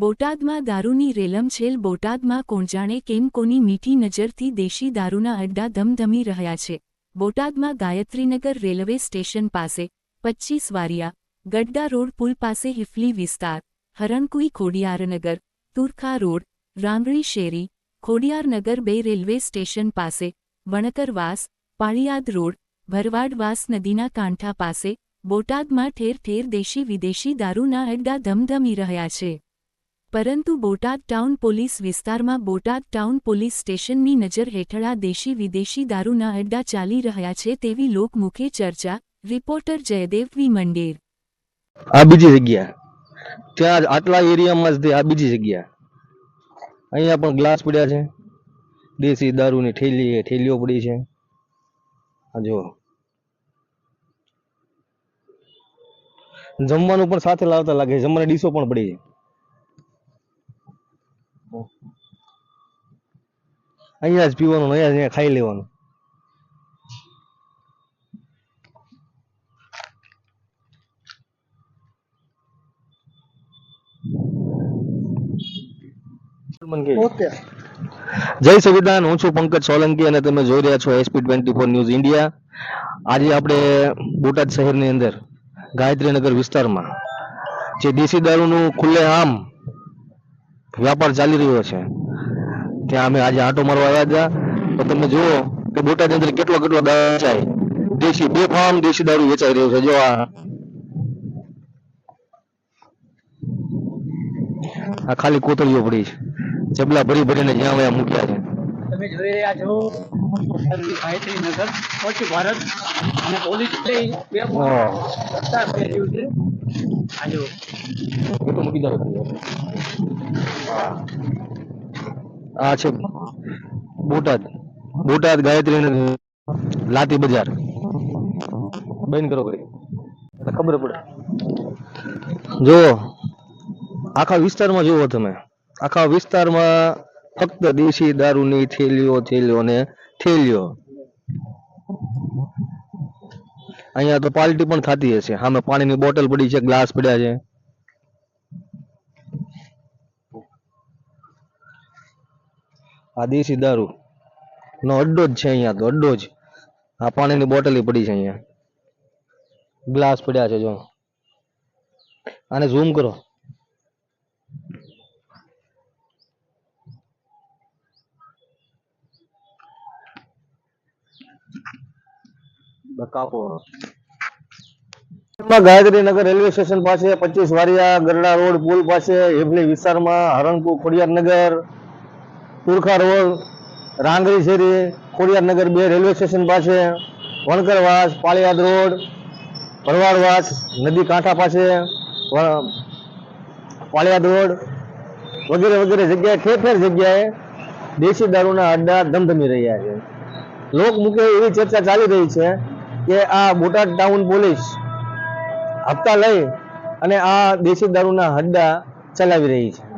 બોટાદમાં દારૂની રેલમછેલ બોટાદમાં કોણ જાણે કેમ કોની મીઠી નજરથી દેશી દારૂના અડ્ડા ધમધમી રહ્યા છે. બોટાદમાં ગાયત્રીનગર રેલવે સ્ટેશન પાસે, પચ્ચીસ વારિયા, ગડ્ડા રોડ પુલ પાસે હિફલી વિસ્તાર, હરણકુઈ ખોડિયારનગર, તુરખા રોડ, રાંગળી શેરી, ખોડિયારનગર બે રેલવે સ્ટેશન પાસે વણકરવાસ પાળિયાદ રોડ ભરવાડવાસ નદીના કાંઠા પાસે, બોટાદમાં ઠેર ઠેર દેશી વિદેશી દારૂના અડ્ડા ધમધમી રહ્યા છે. પરંતુ બોટાદ ટાઉન પોલીસ વિસ્તારમાં બોટાદ ટાઉન પોલીસ સ્ટેશનની નજર હેઠળ આ દેશી વિદેશી દારૂના અડ્ડા ચાલી રહ્યા છે તેવી લોકમુખે ચર્ચા, રિપોર્ટર જયદેવ વી. મંડેર. આ બીજી જગ્યા. ત્યાં આટલા એરિયામાં જ આ બીજી જગ્યા. અહીંયા પણ ગ્લાસ પડ્યા છે. દેશી દારૂની ઠેલી ઠેલીઓ પડી છે. આ જો જમવાનું પણ સાથે લાવતા લાગે જમવાના ડીશો પણ પડી છે. અહીંયા જ પીવાનું અહીંયા જ અહીંયા ખાઈ લેવાનું. જય સંવિધાન હું છું પંકજ સોલંકી અને તમે જોઈ રહ્યા છો SP twenty four news India. આજે આપણે બોટાદ શહેરની અંદર ગાયત્રીનગર વિસ્તારમાં જે દેશી દારૂનું ખુલ્લેઆમ વ્યાપાર ચાલી રહ્યો છે. ત્યાં અમે આજે આંટો મારવા આવ્યા હતા. તો તમે જુઓ કે બોટાદ અંદર કેટલો કેટલો દારૂ વેચાય. દેશી બેફામ દેશી દારૂ વેચાઈ રહ્યો છે. જો આ આ ખાલી કોતળીઓ પડી છે. ચબલા ભરી ભરીને જ્યાં વયા મૂક્યા છે. તમે જોઈ રહ્યા છો ગાયત્રી નગર સ્વચ્છ ભારત અને પોલીસ બે. સત્તા ફેરવ્યું છે. આજો મૂકી દો. આ છે બોટાદ. બોટાદ ગાયત્રી લાતી બજાર. બંધ કરો એટલે ખબર પડે. જો આખા વિસ્તારમાં જુઓ તમે. આખા વિસ્તારમાં ફક્ત દેશી દારૂની થેલીઓ થેલીઓ ને થેલીઓ. અહીંયા તો પાર્ટી પણ થતી હશે. સામે પાણીની બોટલ પડી છે, ગ્લાસ પડ્યા છે. આ દેશી દારૂ નો અડ્ડો જ છે અહીંયા તો, અડ્ડો જ. આ પાણીની બોટલી પડી છે અહીંયા. ગ્લાસ પડ્યા છે જો. આને ઝૂમ કરો. કાપો નગર રેલવે સ્ટેશન પાસે પચીસ વારિયા ગરડા રોડ પુલ પાસે, હેબલી વિસ્તારમાં, હરણપુર ખોડિયાર નગર તુરખા રોડ, રાંગરી શેરી ખોડિયારનગર બે રેલવે સ્ટેશન પાસે, વણકરવાસ, પાળિયાદ રોડ, ભરવાડવાસ, નદી કાંઠા પાસે પાળિયાદ રોડ વગેરે વગેરે જગ્યાએ, ઠેર ઠેર જગ્યાએ દેશી દારૂના અડ્ડા ધમધમી રહ્યા છે. લોકમુખે એવી ચર્ચા ચાલી રહી છે કે આ બોટાદ ટાઉન પોલીસ હપ્તા લઈ અને આ દેશી દારૂના હડ્ડા ચલાવી રહી છે.